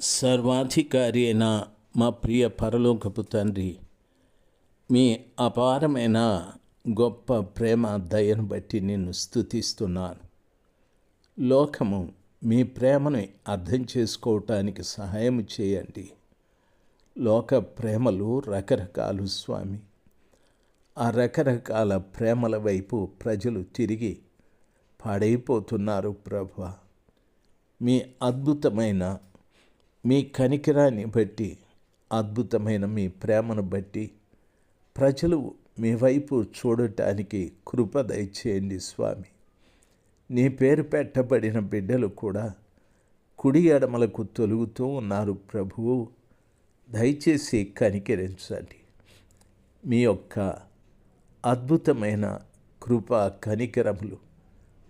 సర్వాధికారి అయిన మా ప్రియ పరలోకపు తండ్రి మీ అపారమైన గొప్ప ప్రేమ దయను బట్టి నిన్ను స్థుతిస్తున్నాను లోకము మీ ప్రేమను అర్థం చేసుకోవటానికి సహాయం చేయండి. లోక ప్రేమలు రకరకాలు స్వామి. ఆ రకరకాల ప్రేమల వైపు ప్రజలు తిరిగి పాడైపోతున్నారు ప్రభ. మీ అద్భుతమైన మీ కనికిరాన్ని బట్టి అద్భుతమైన మీ ప్రేమను బట్టి ప్రజలు మీ వైపు చూడటానికి కృప దయచేయండి స్వామి. నీ పేరు పెట్టబడిన బిడ్డలు కూడా కుడి ఎడమలకు తొలుగుతూ ఉన్నారు ప్రభువు. దయచేసి కనికరించండి. మీ యొక్క అద్భుతమైన కృప కనికరములు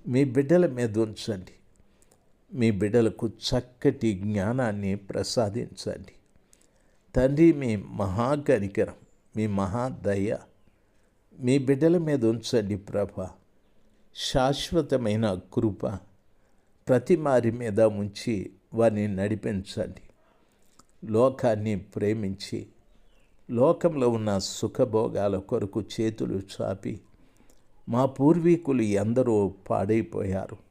మీ బిడ్డల మీద ఉంచండి. మీ బిడ్డలకు చక్కటి జ్ఞానాన్ని ప్రసాదించండి. తండ్రి మీ మహాకనికరం మీ మహాదయ మీ బిడ్డల మీద ఉంచండి ప్రభ. శాశ్వతమైన కృప ప్రతి మారి మీద ఉంచి వారిని నడిపించండి. లోకాన్ని ప్రేమించి లోకంలో ఉన్న సుఖభోగాల కొరకు చేతులు చాపి మా పూర్వీకులు ఎందరో పాడైపోయారు.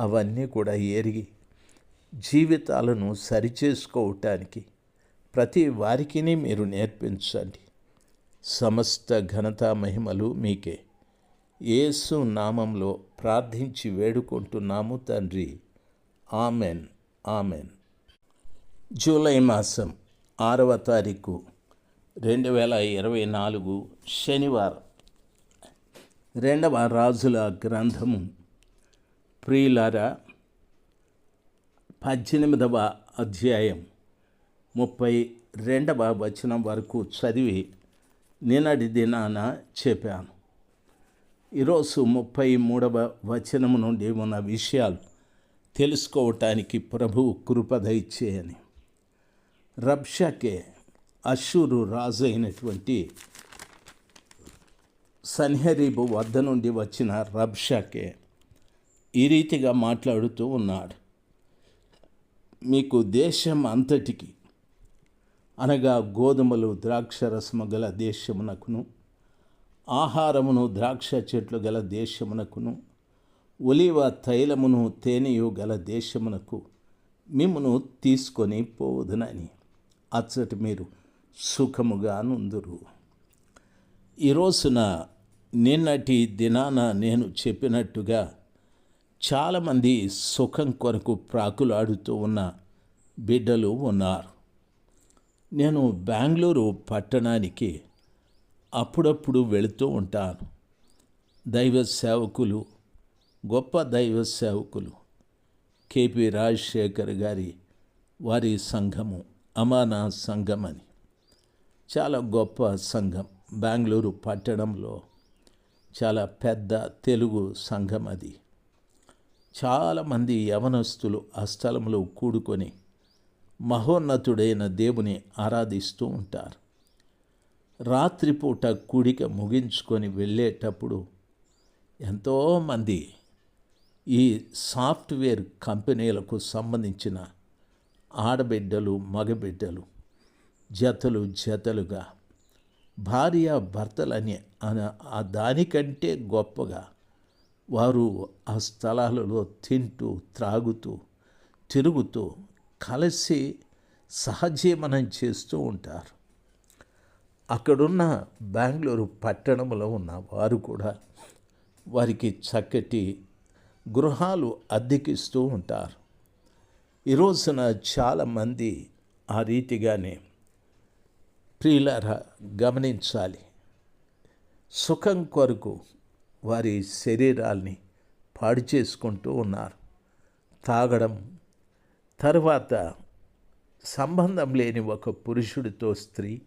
అవన్నీ కూడా ఎరిగి జీవితాలను సరిచేసుకోవటానికి ప్రతి వారికి మీరు నేర్పించండి. సమస్త ఘనత మహిమలు మీకే. యేసు నామంలో ప్రార్థించి వేడుకుంటున్నాము తండ్రి. ఆమెన్. ఆమెన్. జూలై మాసం ఆరవ తారీఖు రెండు వేల ఇరవై నాలుగు శనివారం. రెండవ రాజుల గ్రంథము ప్రియులారా పద్దెనిమిదవ అధ్యాయం ముప్పై రెండవ వచనం వరకు చదివి నిన్నటి దినాన చెప్పాను. ఈరోజు ముప్పై మూడవ వచనము నుండి ఉన్న విషయాలు తెలుసుకోవటానికి ప్రభు కృపద ఇచ్చేయని రబ్షకే అశూరు రాజు అయినటువంటి సన్హరీబు వద్ద నుండి వచ్చిన రబ్షకే ఈ రీతిగా మాట్లాడుతూ ఉన్నాడు. మీకు దేశం అంతటికి అనగా గోధుమలు ద్రాక్షరసము గల దేశమునకును ఆహారమును ద్రాక్ష చెట్లు గల దేశమునకును ఒలివ తైలమును తేనెయు గల దేశమునకు మిమ్మను తీసుకొని పోవుదునని అచ్చటి మీరు సుఖముగా నుందురు. ఈ రోజున నిన్నటి దినాన నేను చెప్పినట్టుగా చాలామంది సుఖం కొరకు ప్రాకులాడుతూ ఉన్న బిడ్డలు ఉన్నారు. నేను బెంగళూరు పట్టణానికి అప్పుడప్పుడు వెళుతూ ఉంటాను. దైవ సేవకులు గొప్ప దైవ సేవకులు కేపీ రాజశేఖర్ గారి వారి సంఘము అమానా సంఘం అని. చాలా గొప్ప సంఘం. బెంగళూరు పట్టణంలో చాలా పెద్ద తెలుగు సంఘం అది. చాలామంది యవనస్తులు ఆ స్థలంలో కూడుకొని మహోన్నతుడైన దేవుని ఆరాధిస్తూ ఉంటారు. రాత్రిపూట కూడిక ముగించుకొని వెళ్ళేటప్పుడు ఎంతోమంది ఈ సాఫ్ట్వేర్ కంపెనీలకు సంబంధించిన ఆడబిడ్డలు మగబిడ్డలు జతలు జతలుగా భార్య భర్తలని ఆ దానికంటే గొప్పగా వారు ఆ స్థలాలలో తింటూ త్రాగుతూ తిరుగుతూ కలిసి సహజీవనం చేస్తూ ఉంటారు. అక్కడున్న బెంగళూరు పట్టణంలో ఉన్న వారు కూడా వారికి చక్కటి గృహాలు అద్దెకిస్తూ ఉంటారు. ఈ రోజున చాలామంది ఆ రీతిగానే ప్రియులారా గమనించాలి. సుఖం కొరకు వారి శరీరాల్ని పాడు చేసుకుంటూ ఉన్నారు. తాగడం తర్వాత సంబంధం లేని ఒక పురుషుడితో స్త్రీ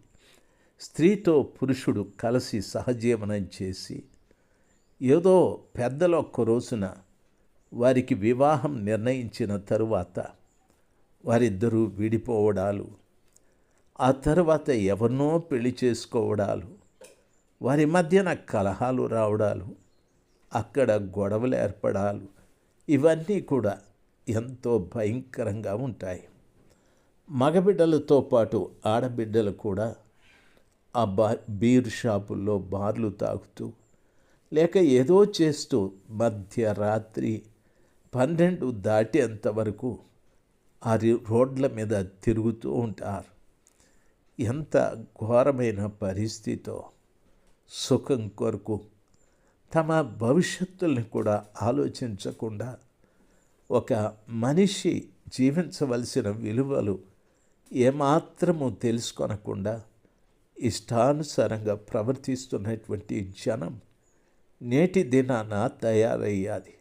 స్త్రీతో పురుషుడు కలిసి సహజీవనం చేసి ఏదో పెద్దల ఒక్క రోజున వారికి వివాహం నిర్ణయించిన తరువాత వారిద్దరూ విడిపోవడాలు ఆ తర్వాత ఎవరినో పెళ్ళి చేసుకోవడాలు వారి మధ్యన కలహాలు రావడాలు అక్కడ గొడవలు ఏర్పడాలు. ఇవన్నీ కూడా ఎంతో భయంకరంగా ఉంటాయి. మగబిడ్డలతో పాటు ఆడబిడ్డలు కూడా ఆ బా బీర్ షాపుల్లో బార్లు తాగుతూ లేక ఏదో చేస్తూ మధ్యరాత్రి పన్నెండు దాటేంత వరకు ఆ రోడ్ల మీద తిరుగుతూ ఉంటారు. ఎంత ఘోరమైన పరిస్థితితో సుఖం కొరకు తమ భవిష్యత్తుల్ని కూడా ఆలోచించకుండా ఒక మనిషి జీవించవలసిన విలువలు ఏమాత్రము తెలుసుకొనకుండా ఇష్టానుసారంగా ప్రవర్తిస్తున్నటువంటి జనం నేటి దినాన తయారయ్యాది.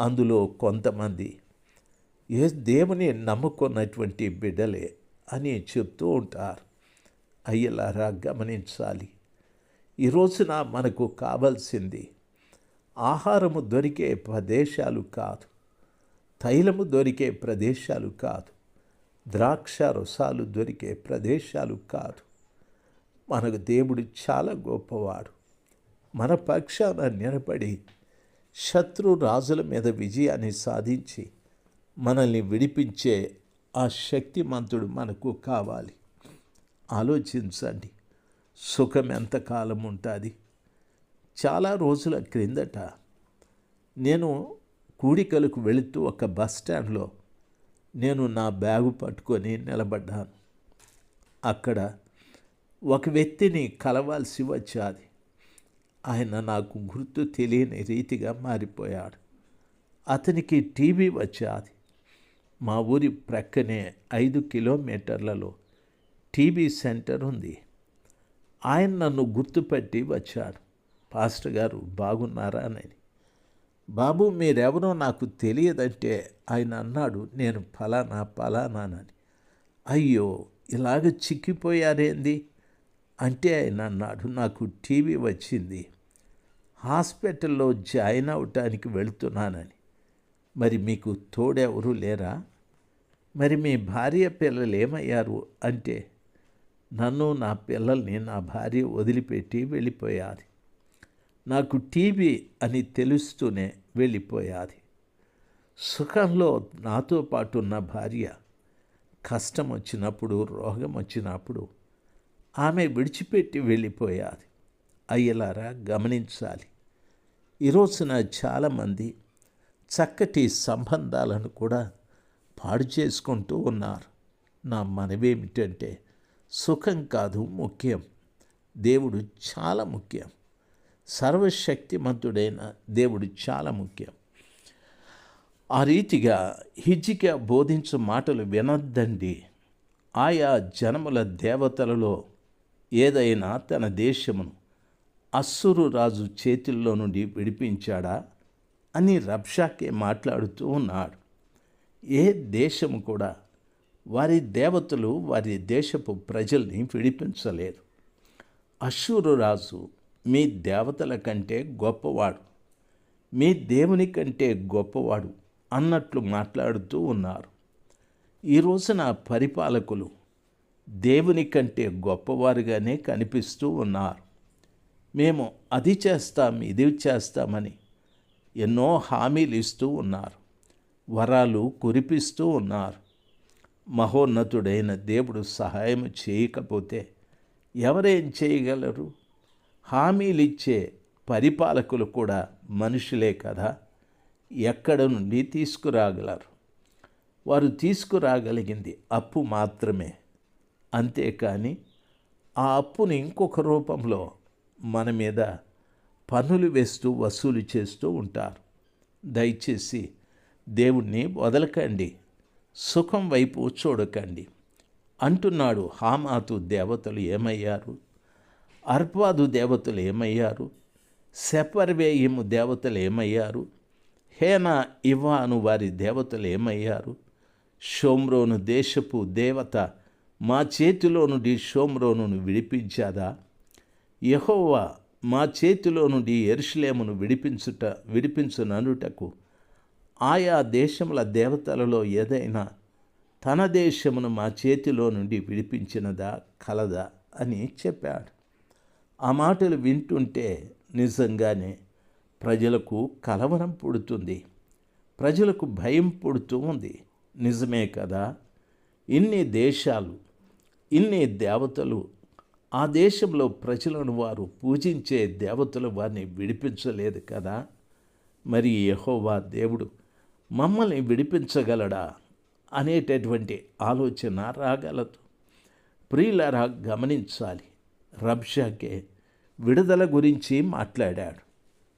అందులో కొంతమంది ఏ దేవుని నమ్ముకున్నటువంటి బిడ్డలే అని చెప్తూ ఉంటారు. అయ్యలారా గమనించాలి. ఈ రోజున మనకు కావాల్సింది ఆహారము దొరికే ప్రదేశాలు కాదు తైలము దొరికే ప్రదేశాలు కాదు ద్రాక్ష రసాలు దొరికే ప్రదేశాలు కాదు. మనకు దేవుడు చాలా గొప్పవాడు. మన పక్షాన నిలబడి శత్రు రాజుల మీద విజయాన్ని సాధించి మనల్ని విడిపించే ఆ శక్తిమంతుడు మనకు కావాలి. ఆలోచించండి. సుఖం ఎంతకాలం ఉంటుంది? చాలా రోజుల క్రిందట నేను కూడికలకు వెళుతూ ఒక బస్ స్టాండ్లో నేను నా బ్యాగు పట్టుకొని నిలబడ్డాను. అక్కడ ఒక వ్యక్తిని కలవాల్సి వచ్చాది. ఆయన నాకు గుర్తు తెలియని రీతిగా మారిపోయాడు. అతనికి టీవీ వచ్చాది. మా ఊరి ప్రక్కనే ఐదు కిలోమీటర్లలో టీవీ సెంటర్ ఉంది. ఆయన నన్ను గుర్తుపెట్టి వచ్చాడు పాస్టర్ గారు బాగున్నారా? అని. బాబు మీరెవరో నాకు తెలియదంటే ఆయన అన్నాడు నేను ఫలానా ఫలానానని అయ్యో ఇలాగ చిక్కిపోయారేంది? అంటే ఆయన అన్నాడు నాకు టీవీ వచ్చింది. హాస్పిటల్లో జాయిన్ అవటానికి వెళుతున్నానని. మరి మీకు తోడెవరూ లేరా? మరి మీ భార్య పిల్లలు ఏమయ్యారు అంటే నన్ను నా పిల్లల్ని నా భార్య వదిలిపెట్టి వెళ్ళిపోయాది. నాకు టీవీ అని తెలుస్తూనే వెళ్ళిపోయాది. సుఖంలో నాతో పాటు ఉన్న భార్య కష్టం వచ్చినప్పుడు రోగం వచ్చినప్పుడు ఆమె విడిచిపెట్టి వెళ్ళిపోయాది. అయ్యలారా గమనించాలి. ఈరోజున చాలామంది చక్కటి సంబంధాలను కూడా పాడు చేసుకుంటూ ఉన్నారు. నా మనవేమిటంటే సుఖం కాదు ముఖ్యం. దేవుడు చాలా ముఖ్యం. సర్వశక్తిమంతుడైన దేవుడు చాలా ముఖ్యం. ఆ రీతిగా హిజ్జిక బోధించు మాటలు వినొద్దండి. ఆయా జనముల దేవతలలో ఏదైనా తన దేశమును అస్సురు రాజు చేతుల్లో నుండి విడిపించాడా అని రబ్షాకే మాట్లాడుతూ ఉన్నాడు. ఏ దేశము కూడా వారి దేవతలు వారి దేశపు ప్రజల్ని విడిపించలేదు. అశ్వరు రాజు మీ దేవతల కంటే గొప్పవాడు మీ దేవుని కంటే గొప్పవాడు అన్నట్లు మాట్లాడుతూ ఉన్నారు. ఈ రోజున పరిపాలకులు దేవుని కంటే గొప్పవారుగానే కనిపిస్తూ ఉన్నారు. మేము అది చేస్తాం ఇది చేస్తామని ఎన్నో హామీలు ఇస్తూ ఉన్నారు. వరాలు కురిపిస్తూ ఉన్నారు. మహోన్నతుడైన దేవుడు సహాయం చేయకపోతే ఎవరేం చేయగలరు? హామీలిచ్చే పరిపాలకులు కూడా మనుషులే కదా. ఎక్కడ నుండి తీసుకురాగలరు? వారు తీసుకురాగలిగింది అప్పు మాత్రమే. అంతేకాని ఆ అప్పుని ఇంకొక రూపంలో మన మీద పన్నులు వేస్తూ వసూలు చేస్తూ ఉంటారు. దయచేసి దేవుణ్ణి వదలకండి. సుఖం వైపు చూడకండి. అంటున్నాడు హామాతు దేవతలు ఏమయ్యారు? అర్పాదు దేవతలు ఏమయ్యారు? సెపర్వేయము దేవతలు ఏమయ్యారు? హేనా ఇవాను వారి దేవతలు ఏమయ్యారు? షోమ్రోను దేశపు దేవత మా చేతిలో నుండి షోమ్రోనును విడిపించాదా? యహోవా మా చేతిలో నుండి ఎరుషులేమును విడిపించుట విడిపించుననుటకు ఆయా దేశముల దేవతలలో ఏదైనా తన దేశమును మా చేతిలో నుండి విడిపించినదా కలదా అని చెప్పాడు. ఆ మాటలు వింటుంటే నిజంగానే ప్రజలకు కలవరం పుడుతుంది. ప్రజలకు భయం పుడుతూ ఉంది. నిజమే కదా? ఇన్ని దేశాలు ఇన్ని దేవతలు ఆ దేశంలో ప్రజలను వారు పూజించే దేవతలు వారిని విడిపించలేదు కదా? మరి యహోవా దేవుడు మమ్మల్ని విడిపించగలడా అనేటటువంటి ఆలోచన రాగలదు. ప్రియులరా గమనించాలి. రబ్షాకే విడుదల గురించి మాట్లాడాడు.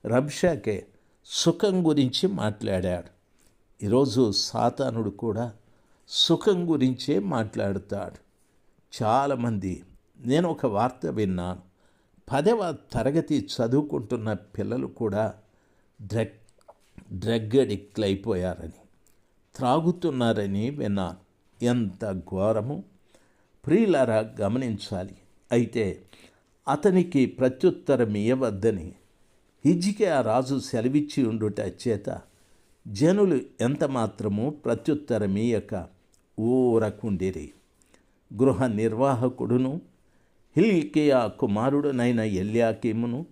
రబ్షాకే సుఖం గురించి మాట్లాడాడు. ఈరోజు సాతానుడు కూడా సుఖం గురించే మాట్లాడుతాడు. చాలామంది నేను ఒక వార్త విన్నాను. పదవ తరగతి చదువుకుంటున్న పిల్లలు కూడా డ్రగ్ డ్రగ్ అడిక్ట్ అయిపోయారని. త్రాగుతున్నారని విన్నాను ఎంత ఘోరము! ప్రియులారా గమనించాలి. అయితే అతనికి ప్రత్యుత్తరం ఇవ్వద్దని ఆ రాజు సెలవిచ్చి ఉండుట చేత జనులు ఎంత మాత్రము ఇయ్యక ఊరకుండిరి. గృహ నిర్వాహకుడును హిల్కియా కుమారుడునైన ఎల్యాకీమును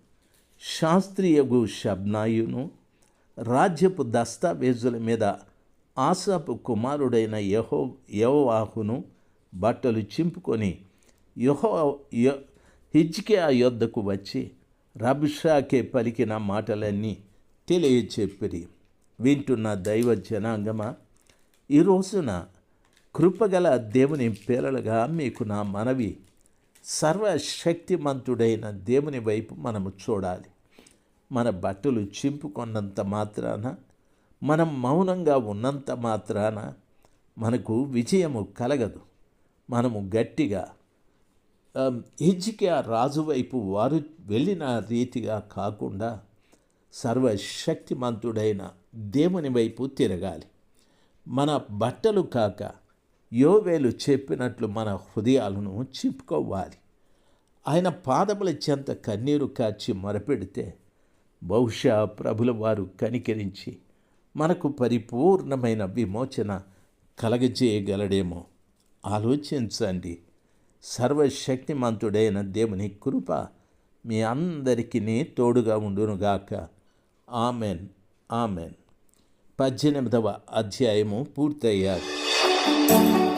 శాస్త్రీయగు షబ్నాయును రాజ్యపు దస్తావేజుల మీద ఆసాపు కుమారుడైన యహో యహోవాహును బట్టలు చింపుకొని యహో హిజ్కే ఆ యొద్దకు వచ్చి రబ్షాకే పలికిన మాటలన్నీ తెలియచెప్పిరి. వింటున్న దైవ జనాంగమా ఈ రోజున కృపగల దేవుని పేరలుగా మీకు నా మనవి సర్వశక్తిమంతుడైన దేవుని వైపు మనము చూడాలి. మన బట్టలు చింపుకున్నంత మాత్రాన మనం మౌనంగా ఉన్నంత మాత్రాన మనకు విజయము కలగదు. మనము గట్టిగా హిజ్కియా రాజు వైపు వారు వెళ్ళిన రీతిగా కాకుండా సర్వశక్తిమంతుడైన దేవుని వైపు తిరగాలి. మన బట్టలు కాక యోవేలు చెప్పినట్లు మన హృదయాలను చింపుకోవాలి. ఆయన పాదముల చెంత కన్నీరు కాచి మొరపెడితే బహుశా ప్రభుల వారు కనికరించి మనకు పరిపూర్ణమైన విమోచన కలగజేయగలడేమో. ఆలోచించండి. సర్వశక్తిమంతుడైన దేవుని కృప మీ అందరికీ తోడుగా ఉండునుగాక. ఆమెన్. ఆమెన్. పద్దెనిమిదవ అధ్యాయము పూర్తయ్యారు.